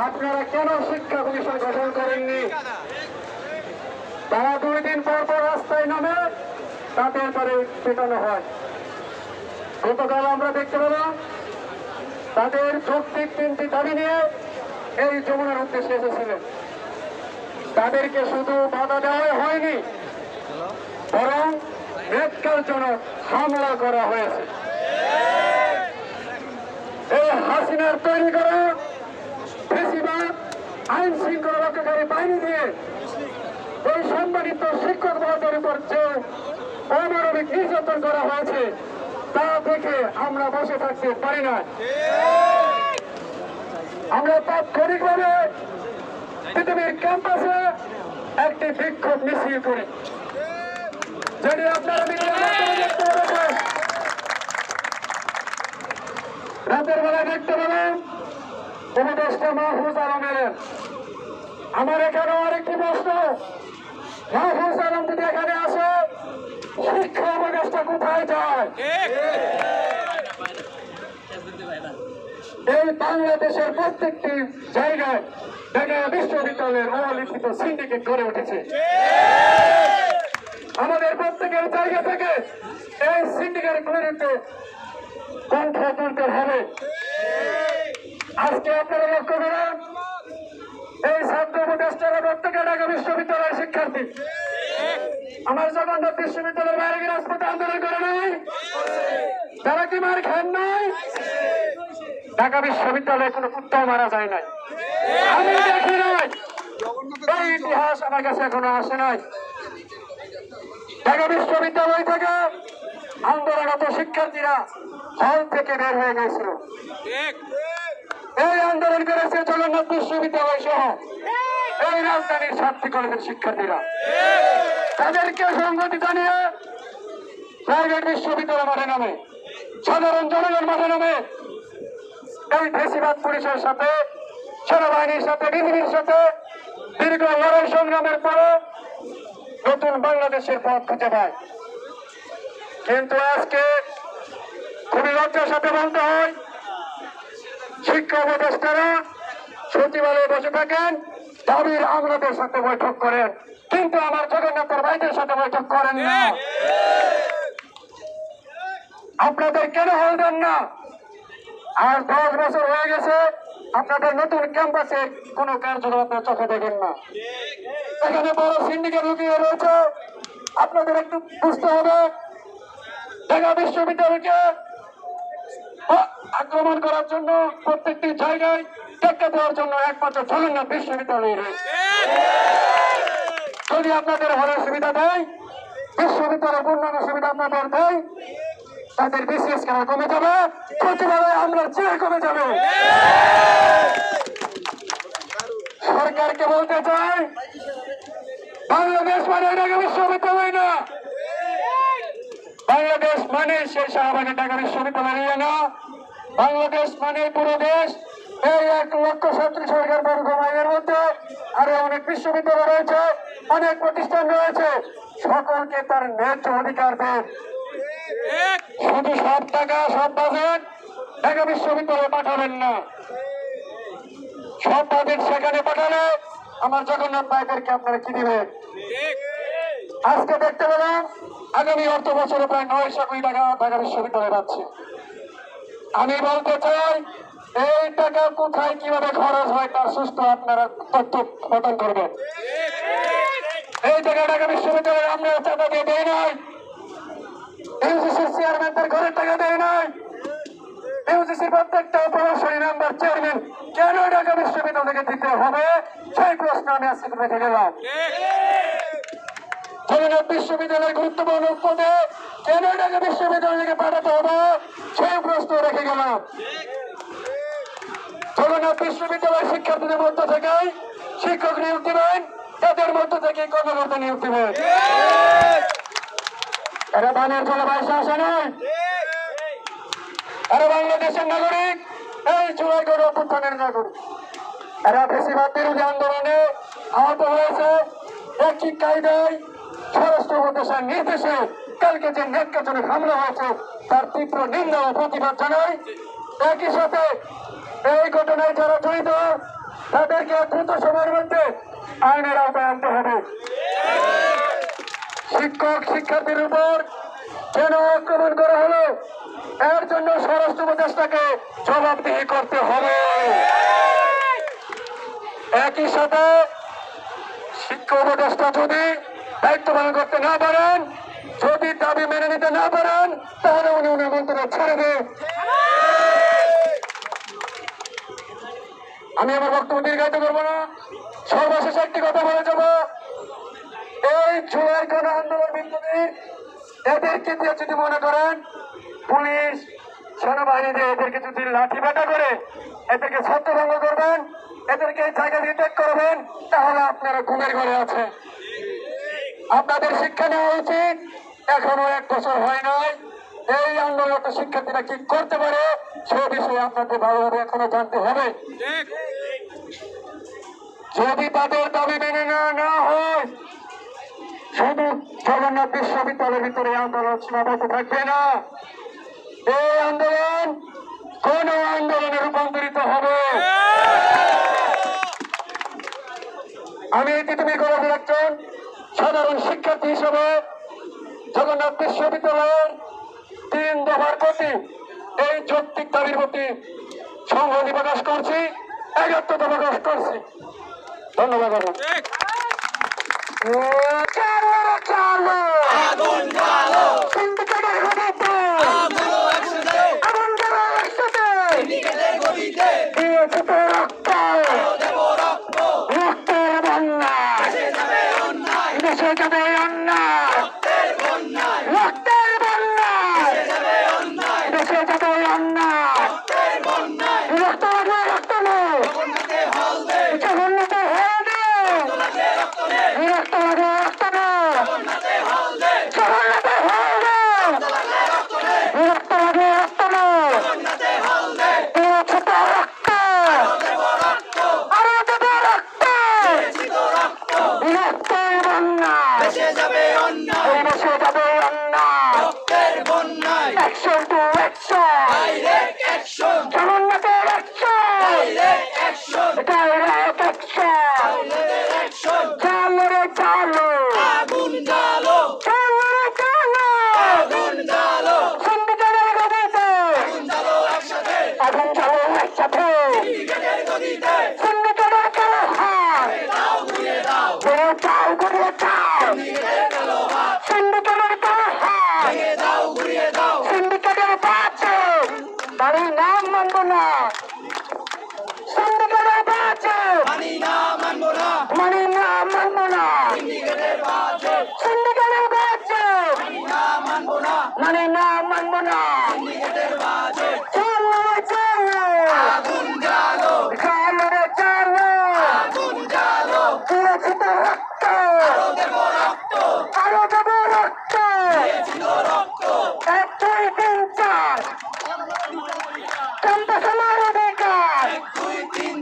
আপনারা কেন শিক্ষা কমিশন গঠন করেননি? তারা দুই দিন পর পর রাস্তায় নামে তাদের পরে পেটানো হয়। গতকাল আমরা দেখতে পেলাম, তাদের যৌক্তিক তিনটি দাবি নিয়ে এই যমুনার উদ্দেশ্যে এসেছিলেন। তাদেরকে শুধু বাধা দেওয়া হয়নি, বরং নেটকারজনক হামলা করা হয়েছে। এই হাসিনার তৈরি করা আইন শৃঙ্খলা রক্ষাকারী বাহিনী দিয়ে এই সম্মানিত শিক্ষক মহোদয়ের উপর যে অমানবিক নির্যাতন করা হয়েছে, তা দেখে আমরা বসে থাকতে পারি না। আমরা তাৎক্ষণিকভাবে পৃথিবীর ক্যাম্পাসে একটি বিক্ষোভ মিছিল করি। যদি আপনারা পাবেন, রাতের বেলা দেখতে পেলেন উপদেষ্টা মাহফুজ আলম এলেন আমার এখানে আরেকটি প্রশ্ন। মাহফুজ আলম যদি এখানে আসে, শিক্ষা উপদেষ্টা কোথায় যায়? এই বাংলাদেশের প্রত্যেকটি জায়গায় ঢাকা বিশ্ববিদ্যালয়ের অলিখিত সিন্ডিকেট গড়ে উঠেছে। আমাদের প্রত্যেকের জায়গা থেকে এই সিন্ডিকেটের বিরুদ্ধে কণ্ঠ তুলতে হবে। আজকে আপনারা লক্ষ্য করেন, এই ছাত্র উপদেষ্টারা প্রত্যেকে ঢাকা বিশ্ববিদ্যালয়ের শিক্ষার্থী। আমার জগন্নাথ বিশ্ববিদ্যালয়ের বাইরে গিয়ে রাজপথে আন্দোলন করে নাই? তারা কি মার খান নাই? ঢাকা বিশ্ববিদ্যালয়ে কোনো কুত্তাও মারা যায় নাই। আমি দেখি নাই। এই ইতিহাস আমার কাছে এখনও আসে নাই। ঢাকা বিশ্ববিদ্যালয় থেকে আন্দোলনরত শিক্ষার্থীরা হল থেকে বের হয়ে গেছিল। এই আন্দোলন করেছে জগন্নাথ বিশ্ববিদ্যালয় সহ। এই রাজধানীর ছাত্রী কলেজের শিক্ষার্থীরা। তাদেরকে সংগতি জানিয়ে প্রাইভেট বিশ্ববিদ্যালয় মাঠে নামে। সাধারণ জনগণ মাঠে নামে। এই বেশিরভাগ পুলিশের সাথে, সেনাবাহিনীর সাথে, বিজিবির সাথে দীর্ঘ লড়াই সংগ্রামের পরে নতুন বাংলাদেশের পথ খুঁজে পায়। কিন্তু আজকে খুবই লজ্জার সাথে বলতে হয় শিক্ষা উপদেষ্টারা সচিবালয়ে বসে থাকেন, দাবির আমলাদের সাথে বৈঠক করেন। কিন্তু আমার জগন্নাথের ভাইদের সাথে বৈঠক করেন না। আপনাদের কেন হল দেন না? আর দশ বছর হয়ে গেছে, আপনাদের নতুন ক্যাম্পাসে কোনো কার্যক্রম আপনার চোখে দেখেন না। এখানে বড় সিন্ডিকেট লুকিয়ে রয়েছে। আপনাদের একটু বুঝতে হবে, ঢাকা বিশ্ববিদ্যালয়কে আক্রমণ করার জন্য প্রত্যেকটি জায়গায় টেক্কা দেওয়ার জন্য একমাত্র জগন্নাথ বিশ্ববিদ্যালয় রয়েছে। যদি আপনাদের হলের সুবিধা দেয়, বিশ্ববিদ্যালয়ের অন্যান্য সুবিধা আপনাদের দেয়, তাদের বিশেষ কেন কমে যাবে সচিবালয় আমরা চেয়ে কমে যাবে। সরকারকে বলতে চাই, বাংলাদেশ মানে বিশ্ববিদ্যালয় না? বাংলাদেশ মানে সেই শাহবাগের ঢাকা বিশ্ববিদ্যালয় না বাংলাদেশ মানে পুরো দেশ। এই এক লক্ষ ছাত্রী সরকার বর্গ মাইলের মধ্যে আরও অনেক বিশ্ববিদ্যালয় রয়েছে, অনেক প্রতিষ্ঠান রয়েছে। সকলকে তার ন্যায্য অধিকার দেন। শুধু সব টাকা, সব বাজেট ঢাকা বিশ্ববিদ্যালয়ে পাঠাবেন না। সব বাজেট সেখানে পাঠালে আমার জগন্নাথ ভাইদেরকে আপনারা কি দিবেন? আজকে দেখতে পেলাম আগামী অর্থ বছরে প্রায় নয়শো কোটি টাকা ঢাকা বিশ্ববিদ্যালয়ে পাচ্ছে। আমি বলতে চাই, এই টাকা কোথায়, কীভাবে খরচ হয়, তার সুস্থ আপনারা তথ্য প্রদান করবেন। এই টাকা ঢাকা বিশ্ববিদ্যালয়ে আমরা চাঁদা দিয়ে দেয় নাই। ইউজিসির চেয়ারম্যানদের ঘরের টাকা দেয় নাই। ইউজিসির প্রত্যেকটা প্রভাবশালী মেম্বার চেয়ারম্যান কেন ঢাকা বিশ্ববিদ্যালয়কে দিতে হবে? সেই প্রশ্ন আমি আজকে রেখে গেলাম। জগন্নাথ বিশ্ববিদ্যালয়ের গুরুত্বপূর্ণ পদে কেন ঢাকা বিশ্ববিদ্যালয়কে পাঠাতে হবে। সেই প্রশ্ন রেখে গেলাম। জগন্নাথ বিশ্ববিদ্যালয়ের শিক্ষার্থীদের মধ্য থেকে শিক্ষক নিয়োগ দিবেন। তাদের মধ্য থেকে কর্মকর্তা নিয়োগ দিবেন। এরা বানের জন্য পয়সা আসে নয় এরা বাংলাদেশের নাগরিক। এই জুলাই গড় অভ্যুত্থানের নাগরিক। এরা বেশিরভাগ বিরোধী আন্দোলনে আহত হয়েছে। একই কায়দায় স্বরাষ্ট্র উপদেশের নির্দেশে কালকে যে নেটকাজনে হামলা হয়েছে, তার তীব্র নিন্দা ও প্রতিবাদ জানাই। একই সাথে এই ঘটনায় যারা জড়িত, তাদেরকে দ্রুত সময়ের মধ্যে আইনের আওতায় আনতে হবে। শিক্ষক শিক্ষার্থীর উপর কেন আক্রমণ করা হলো, এর জন্য স্বরাষ্ট্র উপদেষ্টাকে জবাবদিহি করতে হবে। একই সাথে শিক্ষা উপদেষ্টা যদি দায়িত্ব পালন করতে না পারেন, যদি দাবি মেনে নিতে না পারেন, তাহলে উনি উনি মন্ত্রী ছেড়ে দিন। আমি আমার বক্তব্য দীর্ঘায়িত করব না। সর্বশেষ একটি কথা বলে যাব। এই জুলাই গণ আন্দোলন বিপ্লবী, এদেরকে দিয়ে যদি মনে করেন, পুলিশ, সেনাবাহিনী দিয়ে এদেরকে যদি লাঠি বাটা করে এদেরকে ছত্রভঙ্গ করবেন, এদেরকে এই জায়গা থেকে ত্যাগ করবেন, তাহলে আপনারা ঘুমের ঘরে আছেন। আপনাদের শিক্ষা নেওয়া উচিত। এখনও এক বছর হয় নাই। এই আন্দোলনত শিক্ষার্থীরা কি করতে পারে, সে বিষয়ে আপনাদের ভালোভাবে এখনও জানতে হবে। যদি তাদের দাবি মেনে না হয়, শুধু জগন্নাথ বিশ্ববিদ্যালয়ের ভিতরে আন্দোলন সীমাবদ্ধ থাকবে না। এই আন্দোলন কোন আন্দোলনে রূপান্তরিত হবে? আমি পৃথিবীর কলেজের একজন সাধারণ শিক্ষার্থী হিসেবে জগন্নাথ বিশ্ববিদ্যালয়ের তিন দফার প্রতি এই যৌক্তিক দাবির প্রতি সংহতি প্রকাশ করছি একাত্মতা প্রকাশ করছি। ধন্যবাদ চালো। সিন্ডিকেটের গদিতে। আগুন জ্বালো একসাথে। দিয়েছে তো রক্ত। রক্তের বন্যা। দেশে যাবে অন্যায়। রক্তের বন্যা। দেশে যাবে অন্যায়। রক্ত লাগে রক্ত নেই জগন্নাথে হয়ে দে রক্ত লাগে রক্ত নেই জগন্নাথে হয়ে দে রক্ত লাগে রক্ত নেই ছোট রক্ত আরও দেবে রক্ত রক্তের বন্যা যাবে অন্যায় এই দেশে যাবে অন্যায় রক্তের বন্যায় action to action direct action জগন্নাথের action direct action direct action action চালো রে চালো আগুন জ্বালো চালো রে চালো আগুন জ্বালো সিন্ডিকেটের গদিতে আগুন জ্বালো একসাথে আগুন চালো একসাথে ক্রিকেটের গদিতে সিন্ডিকেটের কালো হাত দাও ঘুরিয়ে দাও ঘুরে চাও ঘুরে চাও ক্রিকেটের কালো হাত সিন্ডিকেটের কালো হাত ভেঙে দাও ঘুরিয়ে দাও সিন্ডিকেটের বাঁচে বাড়ির নাম মানব না সিন্ডিকেটের বাঁচে মানি না মানবো না মানে নাম মানব না ক্রিকেটের বাজে সিন্ডিকেটের বাঁচে না মানবো না মানে নাম মানব না ক্রিকেটের বাজে চলো রে চলো আগুন জ্বালো চলো রে চলো আগুন জ্বালো দিয়েছি তো রক্ত দেব রক্ত আরও দেবো রক্ত ছিল রক্ত এক দুই তিন চার ক্যাম্পাস আমার অধিকার দুই তিন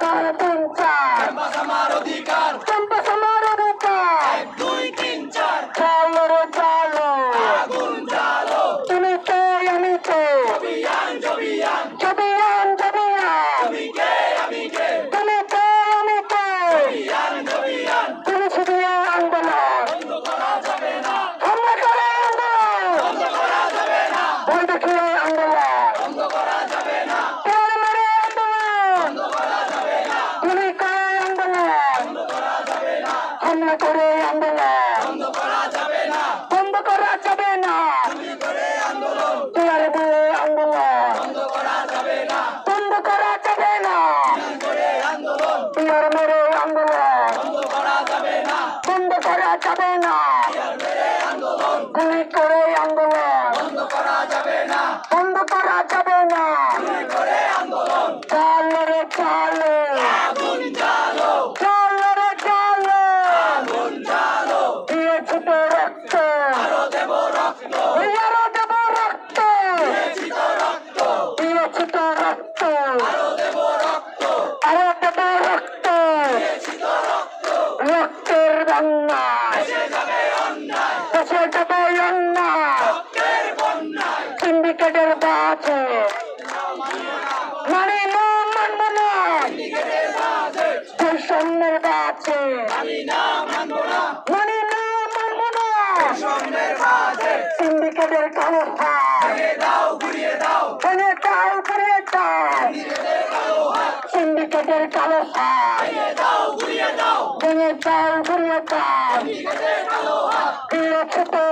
চার তিন চার আমার অধিকার ক্যাম্পাস আমার অধিকার দুই তিন চার চলো রে চলো আগুন জ্বালো তুমি কে আমি কে জবিয়ান জবিয়ান জবিয়ান জবিয়ান আমি কে আমি কে তুমি কে আমি কে জবিয়ান জবিয়ান তুমি শুধু এই আন্দোলন বন্ধ করা যাবে না আমরা করে আন্দোলন বন্ধ করা যাবে না বন্ধ কি আন্দোলন বন্ধ করা যাবে না প্রাণ মেরে আন্দোলন বন্ধ করা যাবে না তুমি করে আন্দোলন বন্ধ করা যাবে না আমরা করে আন্দোলন বন্ধ করা যাবে না বন্ধ করা যাবে না তুমি করে আন্দোলন তোমার বলে আন্দোলন বন্ধ করা যাবে না বন্ধ করা আন্দোলন। বন্ধ করা যাবে না বন্ধ করা যাবে না তুমি করে আন্দোলন বন্ধ করা যাবে না বন্ধ করা যাবে না তুমি করে আন্দোলন চালো রে চালো আগুন জ্বালো চালো রে চালো আগুন জ্বালো দিয়েছি তো রক্ত আরও দেব রক্ত আরও দেব রক্ত দিয়েছি তো রক্ত দিয়েছি তো রক্ত আরও দেব রক্ত আরও দেব রক্ত দিয়েছি তো রক্ত রক্তের বন্যায় এসে যাবে অন্যায়। দেশে যাবে অন্যায়। সিন্ডিকেটের বাজে। মানে না মানব না বৈষম্যের বাজে। মানি না মানব না সিন্ডিকেটের কালো দাও সিন্ডিকেটের কালো হাত চাল ফিরিয়ে চাল ফিরিয়ে খেতে